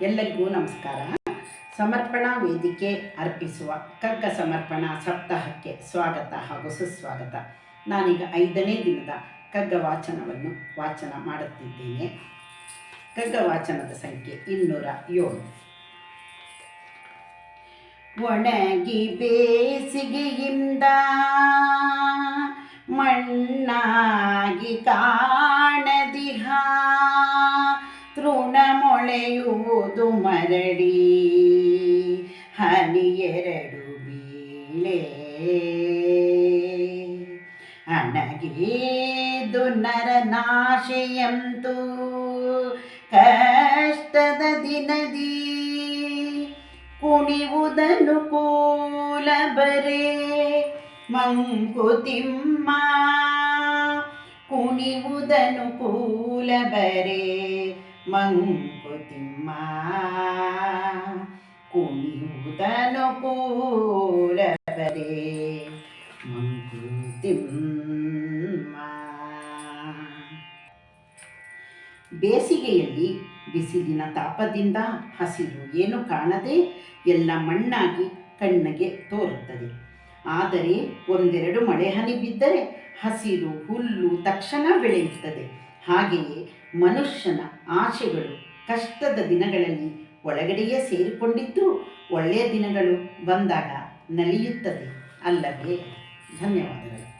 ಎಲ್ಲರಿಗೂ ನಮಸ್ಕಾರ. ಸಮರ್ಪಣಾ ವೇದಿಕೆ ಅರ್ಪಿಸುವ ಕಗ್ಗ ಸಮರ್ಪಣಾ ಸಪ್ತಾಹಕ್ಕೆ ಸ್ವಾಗತ ಹಾಗೂ ಸುಸ್ವಾಗತ. ನಾನೀಗ ಐದನೇ ದಿನದ ಕಗ್ಗ ವಾಚನವನ್ನು ವಾಚನ ಮಾಡುತ್ತಿದ್ದೇನೆ. ಕಗ್ಗ ವಾಚನದ ಸಂಖ್ಯೆ ಇನ್ನೂರ ಏಳು. ಒಣಗಿ ಬೇಸಿಗೆಯಿಂದ ಮಣ್ಣಾಗಿ ಕಾಣದಿಹ ತೃಣ ಮರಡಿ ಹನಿ ಹನಿಯೆರಡು ಬೀಳೆ. ಅಣಗಿದು ನರನಾಶೆಯಂತೂ ಕಷ್ಟದ ದಿನದಿ ಕುಣಿವುದನು ಕೂಲ ಬರೇ. ಮಂಕುತಿಮ್ಮ ಕುಣಿವುದನು ಕೂಲ ಬರೇ. ಮಂಕುತಿಮ್ಮ. ಕುಣಿಯುವುದನು ಕೂಲ ಬರೇ ಮಂಕುತಿಮ್ಮ. ಬೇಸಿಗೆಯಲ್ಲಿ ಬಿಸಿಲಿನ ತಾಪದಿಂದ ಹಸಿರು ಏನು ಕಾಣದೆ ಎಲ್ಲ ಮಣ್ಣಾಗಿ ಕಣ್ಣಿಗೆ ತೋರುತ್ತದೆ. ಆದರೆ ಒಂದೆರಡು ಮಳೆ ಹನಿ ಬಿದ್ದರೆ ಹಸಿರು ಹುಲ್ಲು ತಕ್ಷಣ ಬೆಳೆಯುತ್ತದೆ. ಹಾಗೆಯೇ ಮನುಷ್ಯನ ಆಶೆಗಳು ಕಷ್ಟದ ದಿನಗಳಲ್ಲಿ ಒಳಗಡೆಯೇ ಸೇರಿಕೊಂಡಿದ್ದು ಒಳ್ಳೆಯ ದಿನಗಳು ಬಂದಾಗ ನಲಿಯುತ್ತದೆ ಅಲ್ಲವೇ? ಧನ್ಯವಾದಗಳು.